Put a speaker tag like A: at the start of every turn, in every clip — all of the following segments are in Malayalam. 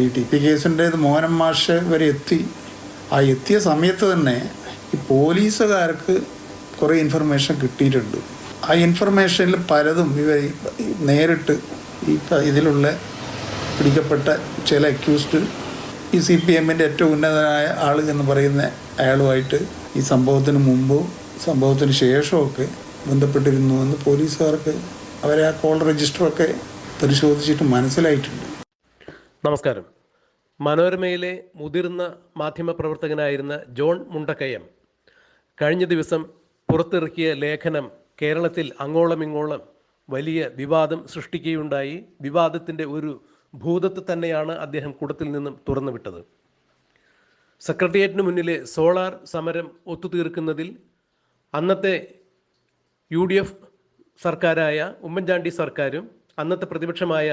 A: ഈ ടി പി കേസിന്റേത് മോഹനം മാഷ് വരെ എത്തി. ആ എത്തിയ സമയത്ത് തന്നെ ഈ പോലീസുകാർക്ക് കുറേ ഇൻഫർമേഷൻ കിട്ടിയിട്ടുണ്ട്. ആ ഇൻഫർമേഷനിൽ പലതും ഇവ നേരിട്ട് ഈ ഇതിലുള്ള പിടിക്കപ്പെട്ട ചില അക്യൂസ്ഡ് ഈ സി പി എമ്മിന്റെ ഏറ്റവും ഉന്നതനായ ആൾ എന്ന് പറയുന്ന അയാളുമായിട്ട് ഈ സംഭവത്തിന് മുമ്പോ സംഭവത്തിന് ശേഷമൊക്കെ ബന്ധപ്പെട്ടിരുന്നു എന്ന് പോലീസുകാർക്ക് അവരെ ആ കോൾ രജിസ്റ്ററൊക്കെ പരിശോധിച്ചിട്ട് മനസ്സിലായിട്ടുണ്ട്.
B: നമസ്കാരം. മനോരമയിലെ മുതിർന്ന മാധ്യമപ്രവർത്തകനായിരുന്ന ജോൺ മുണ്ടക്കയം കഴിഞ്ഞ ദിവസം പുറത്തിറക്കിയ ലേഖനം കേരളത്തിൽ അങ്ങോളം ഇങ്ങോളം വലിയ വിവാദം സൃഷ്ടിക്കുകയുണ്ടായി. വിവാദത്തിന്റെ ഒരു ഭൂതത്ത് തന്നെയാണ് അദ്ദേഹം കൂടത്തിൽ നിന്നും തുറന്നുവിട്ടത്. സെക്രട്ടേറിയറ്റിന് മുന്നിലെ സോളാർ സമരം ഒത്തുതീർക്കുന്നതിൽ അന്നത്തെ യു ഡി എഫ് സർക്കാരായ ഉമ്മൻചാണ്ടി സർക്കാരും അന്നത്തെ പ്രതിപക്ഷമായ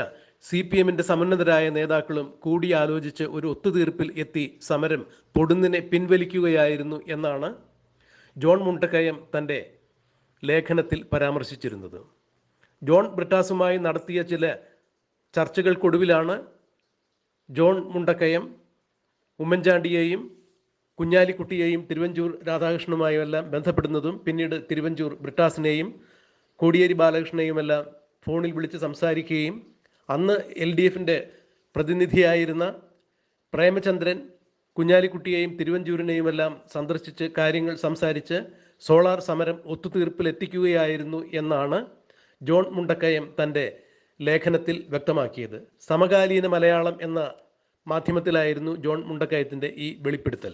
B: സി പി എമ്മിന്റെ സമന്നതരായ നേതാക്കളും കൂടിയാലോചിച്ച് ഒരു ഒത്തുതീർപ്പിൽ എത്തി സമരം പൊടുന്നിനെ പിൻവലിക്കുകയായിരുന്നു എന്നാണ് ജോൺ മുണ്ടക്കയം തന്റെ ലേഖനത്തിൽ പരാമർശിച്ചിരുന്നത്. ജോൺ ബ്രിട്ടാസുമായി നടത്തിയ ചില ചർച്ചകൾക്കൊടുവിലാണ് ജോൺ മുണ്ടക്കയം ഉമ്മൻചാണ്ടിയെയും കുഞ്ഞാലിക്കുട്ടിയെയും തിരുവഞ്ചൂർ രാധാകൃഷ്ണനുമായുമെല്ലാം ബന്ധപ്പെടുന്നതും പിന്നീട് തിരുവഞ്ചൂർ ബ്രിട്ടാസിനെയും കോടിയേരി ബാലകൃഷ്ണനെയുമെല്ലാം ഫോണിൽ വിളിച്ച് സംസാരിക്കുകയും അന്ന് എൽ ഡി എഫിന്റെ പ്രതിനിധിയായിരുന്ന പ്രേമചന്ദ്രൻ കുഞ്ഞാലിക്കുട്ടിയെയും തിരുവഞ്ചൂരിനെയുമെല്ലാം സന്ദർശിച്ച് കാര്യങ്ങൾ സംസാരിച്ച് സോളാർ സമരം ഒത്തുതീർപ്പിലെത്തിക്കുകയായിരുന്നു എന്നാണ് ജോൺ മുണ്ടക്കയം തന്റെ ലേഖനത്തിൽ വ്യക്തമാക്കിയത്. സമകാലീന മലയാളം എന്ന മാധ്യമത്തിലായിരുന്നു ജോൺ മുണ്ടക്കയത്തിന്റെ ഈ വെളിപ്പെടുത്തൽ.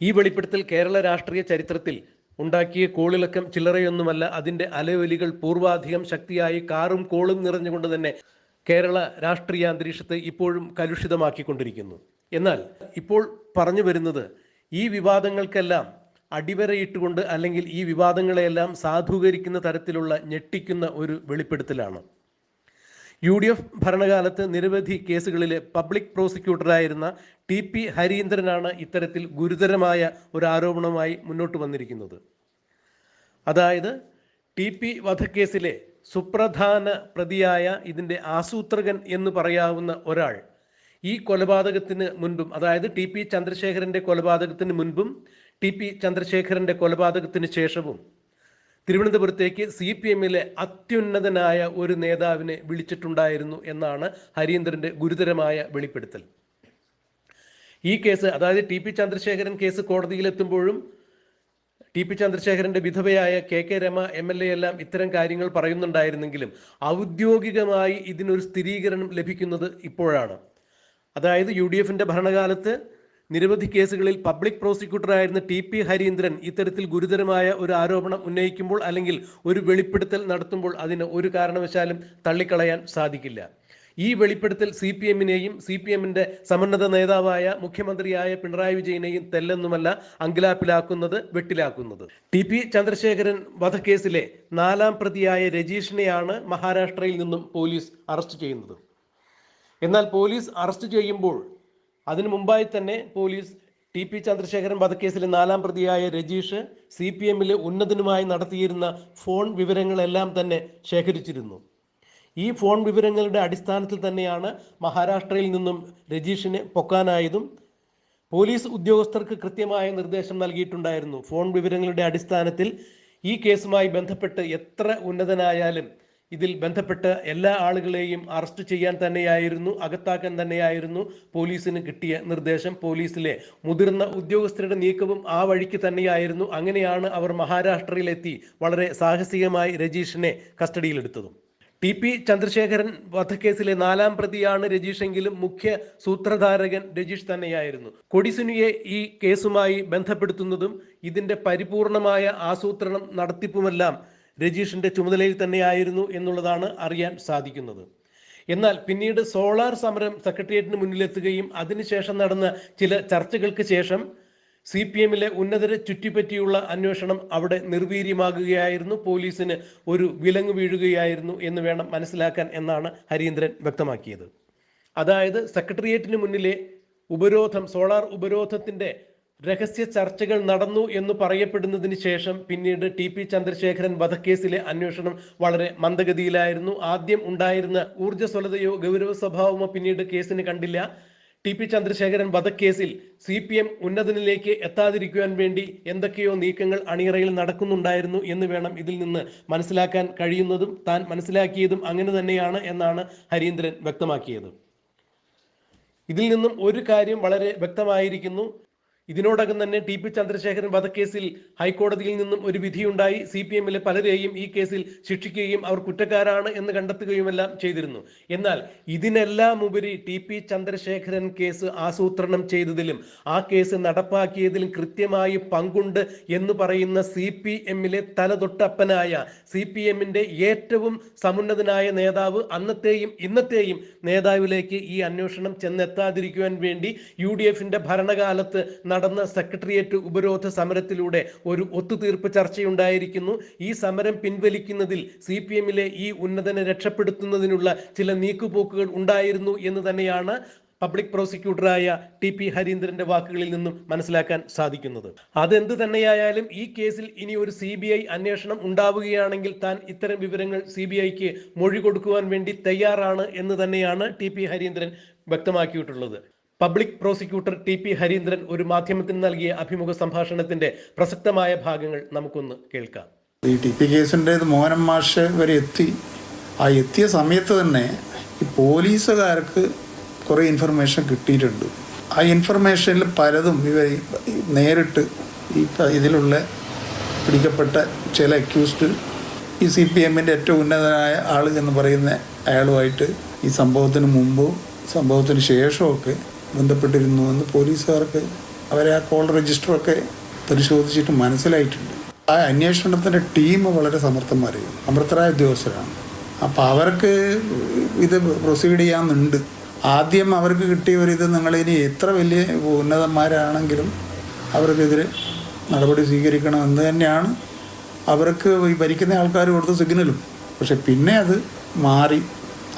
B: ഈ വെളിപ്പെടുത്തൽ കേരള രാഷ്ട്രീയ ചരിത്രത്തിൽ ഉണ്ടാക്കിയ കോളിളക്കം ചില്ലറയൊന്നുമല്ല. അതിന്റെ അലവലികൾ പൂർവാധികം ശക്തിയായി കാറും കോളും നിറഞ്ഞുകൊണ്ട് തന്നെ കേരള രാഷ്ട്രീയ അന്തരീക്ഷത്തെ ഇപ്പോഴും കലുഷിതമാക്കിക്കൊണ്ടിരിക്കുന്നു. എന്നാൽ ഇപ്പോൾ പറഞ്ഞു വരുന്നത് ഈ വിവാദങ്ങൾക്കെല്ലാം അടിവരയിട്ടുകൊണ്ട് അല്ലെങ്കിൽ ഈ വിവാദങ്ങളെയെല്ലാം സാധൂകരിക്കുന്ന തരത്തിലുള്ള ഞെട്ടിക്കുന്ന ഒരു വെളിപ്പെടുത്തലാണ്. യു ഡി എഫ് ഭരണകാലത്ത് നിരവധി കേസുകളിലെ പബ്ലിക് പ്രോസിക്യൂട്ടറായിരുന്ന ടി പി ഹരീന്ദ്രനാണ് ഇത്തരത്തിൽ ഗുരുതരമായ ഒരു ആരോപണവുമായി മുന്നോട്ട് വന്നിരിക്കുന്നത്. അതായത് ടി പി വധക്കേസിലെ സുപ്രധാന പ്രതിയായ ഇതിന്റെ ആസൂത്രകൻ എന്ന് പറയാവുന്ന ഒരാൾ ഈ കൊലപാതകത്തിന് മുൻപും അതായത് ടി പി ചന്ദ്രശേഖരന്റെ കൊലപാതകത്തിന് മുൻപും ടി പി ചന്ദ്രശേഖരന്റെ കൊലപാതകത്തിന് ശേഷവും തിരുവനന്തപുരത്തേക്ക് സി പി എമ്മിലെ അത്യുന്നതനായ ഒരു നേതാവിനെ വിളിച്ചിട്ടുണ്ടായിരുന്നു എന്നാണ് ഹരീന്ദ്രന്റെ ഗുരുതരമായ വെളിപ്പെടുത്തൽ. ഈ കേസ് അതായത് ടി പി ചന്ദ്രശേഖരൻ കേസ് കോടതിയിലെത്തുമ്പോഴും ടി പി ചന്ദ്രശേഖരന്റെ വിധവയായ K K Rema M L A എല്ലാം ഇത്തരം കാര്യങ്ങൾ പറയുന്നുണ്ടായിരുന്നെങ്കിലും ഔദ്യോഗികമായി ഇതിനൊരു സ്ഥിരീകരണം ലഭിക്കുന്നത് ഇപ്പോഴാണ്. അതായത് യു ഡി എഫിന്റെ ഭരണകാലത്ത് നിരവധി കേസുകളിൽ പബ്ലിക് പ്രോസിക്യൂട്ടറായിരുന്ന ടി പി ഹരീന്ദ്രൻ ഇത്തരത്തിൽ ഗുരുതരമായ ഒരു ആരോപണം ഉന്നയിക്കുമ്പോൾ അല്ലെങ്കിൽ ഒരു വെളിപ്പെടുത്തൽ നടത്തുമ്പോൾ അതിന് ഒരു കാരണവശാലും തള്ളിക്കളയാൻ സാധിക്കില്ല. ഈ വെളിപ്പെടുത്തൽ സി പി എമ്മിനെയും സി പി എമ്മിന്റെ സമന്നത നേതാവായ മുഖ്യമന്ത്രിയായ പിണറായി വിജയനെയും തെല്ലെന്നുമല്ല അങ്കിലാപ്പിലാക്കുന്നത് വെട്ടിലാക്കുന്നത്. ടി പി ചന്ദ്രശേഖരൻ വധക്കേസിലെ നാലാം പ്രതിയായ രജീഷിനെയാണ് മഹാരാഷ്ട്രയിൽ നിന്നും പോലീസ് അറസ്റ്റ് ചെയ്യുന്നത്. എന്നാൽ പോലീസ് അറസ്റ്റ് ചെയ്യുമ്പോൾ അതിനു മുമ്പായി തന്നെ പോലീസ് ടി പി ചന്ദ്രശേഖരൻ വധക്കേസിലെ നാലാം പ്രതിയായ രജീഷ് സി പി എമ്മിലെ ഉന്നതനുമായി നടത്തിയിരുന്ന ഫോൺ വിവരങ്ങളെല്ലാം തന്നെ ശേഖരിച്ചിരുന്നു. ഈ ഫോൺ വിവരങ്ങളുടെ അടിസ്ഥാനത്തിൽ തന്നെയാണ് മഹാരാഷ്ട്രയിൽ നിന്നും രജീഷിനെ പൊക്കാനായതും പോലീസ് ഉദ്യോഗസ്ഥർക്ക് കൃത്യമായ നിർദ്ദേശം നൽകിയിട്ടുണ്ടായിരുന്നു. ഫോൺ വിവരങ്ങളുടെ അടിസ്ഥാനത്തിൽ ഈ കേസുമായി ബന്ധപ്പെട്ട് എത്ര ഉന്നതനായാലും ഇതിൽ ബന്ധപ്പെട്ട എല്ലാ ആളുകളെയും അറസ്റ്റ് ചെയ്യാൻ തന്നെയായിരുന്നു അകത്താക്കാൻ തന്നെയായിരുന്നു പോലീസിന് കിട്ടിയ നിർദ്ദേശം. പോലീസിലെ മുതിർന്ന ഉദ്യോഗസ്ഥരുടെ നീക്കവും ആ വഴിക്ക് തന്നെയായിരുന്നു. അങ്ങനെയാണ് അവർ മഹാരാഷ്ട്രയിലെത്തി വളരെ സാഹസികമായി രജീഷിനെ കസ്റ്റഡിയിലെടുത്തതും. ടി പി ചന്ദ്രശേഖരൻ വധക്കേസിലെ നാലാം പ്രതിയാണ് രജീഷെങ്കിലും മുഖ്യ സൂത്രധാരകൻ രജീഷ് തന്നെയായിരുന്നു. കൊടിസുനിയെ ഈ കേസുമായി ബന്ധപ്പെടുത്തുന്നതും ഇതിന്റെ പരിപൂർണമായ ആസൂത്രണം നടത്തിപ്പുമെല്ലാം രജീഷിന്റെ ചുമതലയിൽ തന്നെയായിരുന്നു എന്നുള്ളതാണ് അറിയാൻ സാധിക്കുന്നത്. എന്നാൽ പിന്നീട് സോളാർ സമരം സെക്രട്ടേറിയറ്റിന് മുന്നിലെത്തുകയും അതിനുശേഷം നടന്ന ചില ചർച്ചകൾക്ക് ശേഷം സി പി എമ്മിലെ ഉന്നതരെ ചുറ്റിപ്പറ്റിയുള്ള അന്വേഷണം അവിടെ നിർവീര്യമാകുകയായിരുന്നു. പോലീസിന് ഒരു വിലങ്ങ് വീഴുകയായിരുന്നു എന്ന് വേണം മനസ്സിലാക്കാൻ എന്നാണ് ഹരീന്ദ്രൻ വ്യക്തമാക്കിയത്. അതായത് സെക്രട്ടേറിയറ്റിന് മുന്നിലെ ഉപരോധം സോളാർ ഉപരോധത്തിന്റെ രഹസ്യ ചർച്ചകൾ നടന്നു എന്ന് പറയപ്പെടുന്നതിന് ശേഷം പിന്നീട് ടി പി ചന്ദ്രശേഖരൻ വധക്കേസിലെ അന്വേഷണം വളരെ മന്ദഗതിയിലായിരുന്നു. ആദ്യം ഉണ്ടായിരുന്ന ഊർജസ്വലതയോ ഗൗരവ സ്വഭാവമോ പിന്നീട് കേസിന് കണ്ടില്ല. ടി പി ചന്ദ്രശേഖരൻ വധക്കേസിൽ സി പി എം ഉന്നതനിലേക്ക് എത്താതിരിക്കുവാൻ വേണ്ടി എന്തൊക്കെയോ നീക്കങ്ങൾ അണിയറയിൽ നടക്കുന്നുണ്ടായിരുന്നു എന്ന് വേണം ഇതിൽ നിന്ന് മനസ്സിലാക്കാൻ കഴിയുന്നതും താൻ മനസ്സിലാക്കിയതും അങ്ങനെ തന്നെയാണ് എന്നാണ് ഹരീന്ദ്രൻ വ്യക്തമാക്കിയത്. ഇതിൽ നിന്നും ഒരു കാര്യം വളരെ വ്യക്തമായിരിക്കുന്നു. ഇതിനോടകം തന്നെ ടി പി ചന്ദ്രശേഖരൻ വധക്കേസിൽ ഹൈക്കോടതിയിൽ നിന്നും ഒരു വിധിയുണ്ടായി. സി പി എമ്മിലെ പലരെയും ഈ കേസിൽ ശിക്ഷിക്കുകയും അവർ കുറ്റക്കാരാണ് എന്ന് കണ്ടെത്തുകയുമെല്ലാം ചെയ്തിരുന്നു. എന്നാൽ ഇതിനെല്ലാം ഉപരി ടി പി ചന്ദ്രശേഖരൻ കേസ് ആസൂത്രണം ചെയ്തതിലും ആ കേസ് നടപ്പാക്കിയതിലും കൃത്യമായി പങ്കുണ്ട് എന്ന് പറയുന്ന സി പി എമ്മിലെ തലതൊട്ടപ്പനായ സി പി എമ്മിന്റെ ഏറ്റവും സമുന്നതനായ നേതാവ് അന്നത്തെയും ഇന്നത്തെയും നേതാവിലേക്ക് ഈ അന്വേഷണം ചെന്നെത്താതിരിക്കുവാൻ വേണ്ടി യു ഡി എഫിന്റെ ഭരണകാലത്ത് നടന്ന സെക്രട്ടേറിയറ്റ് ഉപരോധ സമരത്തിലൂടെ ഒരു ഒത്തുതീർപ്പ് ചർച്ചയുണ്ടായിരിക്കുന്നു. ഈ സമരം പിൻവലിക്കുന്നതിൽ സി പി എമ്മിലെ ഈ ഉന്നതനെ രക്ഷപ്പെടുത്തുന്നതിനുള്ള ചില നീക്കുപോക്കുകൾ ഉണ്ടായിരുന്നു എന്ന് തന്നെയാണ് പബ്ലിക് പ്രോസിക്യൂട്ടറായ ടി പി ഹരീന്ദ്രന്റെ വാക്കുകളിൽ നിന്നും മനസ്സിലാക്കാൻ സാധിക്കുന്നത്. അതെന്ത് തന്നെയായാലും ഈ കേസിൽ ഇനി ഒരു സി ബി ഐ അന്വേഷണം ഉണ്ടാവുകയാണെങ്കിൽ താൻ ഇത്തരം വിവരങ്ങൾ സി ബി ഐക്ക് മൊഴി കൊടുക്കുവാൻ വേണ്ടി തയ്യാറാണ് എന്ന് തന്നെയാണ് T P Harindran വ്യക്തമാക്കിയിട്ടുള്ളത്. Public prosecutor T P Harindran ഒരു മാധ്യമത്തിന് നൽകിയ അഭിമുഖ സംഭാഷണത്തിന്റെ പ്രസക്തമായ ഭാഗങ്ങൾ നമുക്കൊന്ന് കേൾക്കാം.
A: ഈ ടി പി കേസിന്റെ മോഹനം മാഷ് വരെ എത്തി. ആ എത്തിയ സമയത്ത് തന്നെ ഈ പോലീസുകാർക്ക് കുറേ ഇൻഫർമേഷൻ കിട്ടിയിട്ടുണ്ട്. ആ ഇൻഫർമേഷനിൽ പലതും ഇവർ നേരിട്ട് ഈ ഇതിലുള്ള പിടിക്കപ്പെട്ട ചില അക്യൂസ്ഡ് ഈ സി പി എമ്മിന്റെ ഏറ്റവും ഉന്നതനായ ആൾ എന്ന് പറയുന്ന അയാളുമായിട്ട് ഈ സംഭവത്തിന് മുമ്പും സംഭവത്തിന് ശേഷമൊക്കെ ബന്ധപ്പെട്ടിരുന്നു എന്ന് പോലീസുകാർക്ക് അവരെ ആ കോൾ രജിസ്റ്ററൊക്കെ പരിശോധിച്ചിട്ട് മനസ്സിലായിട്ടുണ്ട്. ആ അന്വേഷണത്തിന്റെ ടീം വളരെ സമർത്ഥന്മാരായിരുന്നു. സമർത്ഥരായ ഉദ്യോഗസ്ഥരാണ്. അപ്പോൾ അവർക്ക് ഇത് പ്രൊസീഡ് ചെയ്യാമെന്നുണ്ട്. ആദ്യം അവർക്ക് കിട്ടിയ ഒരു ഇത് നിങ്ങളിനി എത്ര വലിയ ഉന്നതന്മാരാണെങ്കിലും അവർക്കെതിരെ നടപടി സ്വീകരിക്കണമെന്ന് തന്നെയാണ് അവർക്ക് ഈ ഭരിക്കുന്ന ആൾക്കാർ കൊടുത്ത സിഗ്നലും. പക്ഷെ പിന്നെ അത് മാറി.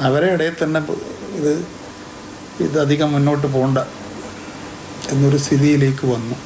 A: അവരെ ഇടയിൽ തന്നെ ഇത് ഇതധികം മുന്നോട്ട് പോകണ്ട എന്നൊരു സ്ഥിതിയിലേക്ക് വന്നു.